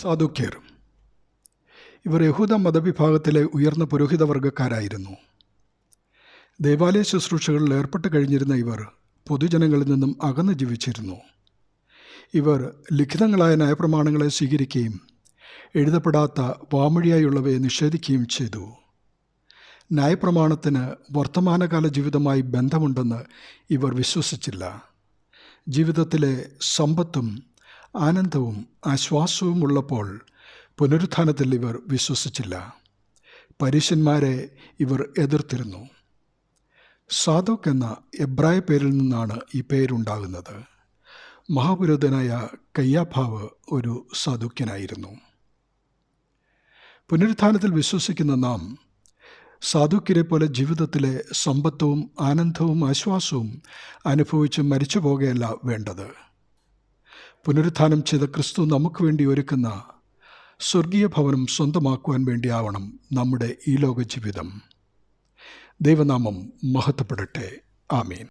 സാധുക്യർ ഇവർ യഹൂദ മതവിഭാഗത്തിലെ ഉയർന്ന പുരോഹിതവർഗക്കാരായിരുന്നു ദേവാലയ ശുശ്രൂഷകളിൽ ഏർപ്പെട്ട് കഴിഞ്ഞിരുന്ന ഇവർ പൊതുജനങ്ങളിൽ നിന്നും അകന്നു ജീവിച്ചിരുന്നു. ഇവർ ലിഖിതങ്ങളായ നയപ്രമാണങ്ങളെ സ്വീകരിക്കുകയും എഴുതപ്പെടാത്ത വാമൊഴിയായുള്ളവയെ നിഷേധിക്കുകയും ചെയ്തു. ന്യായപ്രമാണത്തിന് വർത്തമാനകാല ജീവിതമായി ബന്ധമുണ്ടെന്ന് ഇവർ വിശ്വസിച്ചില്ല. ജീവിതത്തിലെ സമ്പത്തും ആനന്ദവും ആശ്വാസവും ഉള്ളപ്പോൾ പുനരുത്ഥാനത്തിൽ ഇവർ വിശ്വസിച്ചില്ല. പരീശന്മാരെ ഇവർ എതിർത്തിരുന്നു. സാദോക്ക് എന്ന എബ്രായ പേരിൽ നിന്നാണ് ഈ പേരുണ്ടാകുന്നത്. മഹാപുരോധനായ കയ്യാഭാവ് ഒരു സാധുക്യനായിരുന്നു പുനരുത്ഥാനത്തിൽ വിശ്വസിക്കുന്ന നാം സാധുക്യരെ പോലെ ജീവിതത്തിലെ സമ്പത്തവും ആനന്ദവും ആശ്വാസവും അനുഭവിച്ച് മരിച്ചു പോകുകയല്ല വേണ്ടത്. പുനരുത്ഥാനം ചെയ്ത ക്രിസ്തു നമുക്ക് വേണ്ടി ഒരുക്കുന്ന സ്വർഗീയ ഭവനം സ്വന്തമാക്കുവാൻ വേണ്ടിയാവണം നമ്മുടെ ഈ ലോക ജീവിതം ദൈവനാമം മഹത്വപ്പെടട്ടെ. ആമീൻ.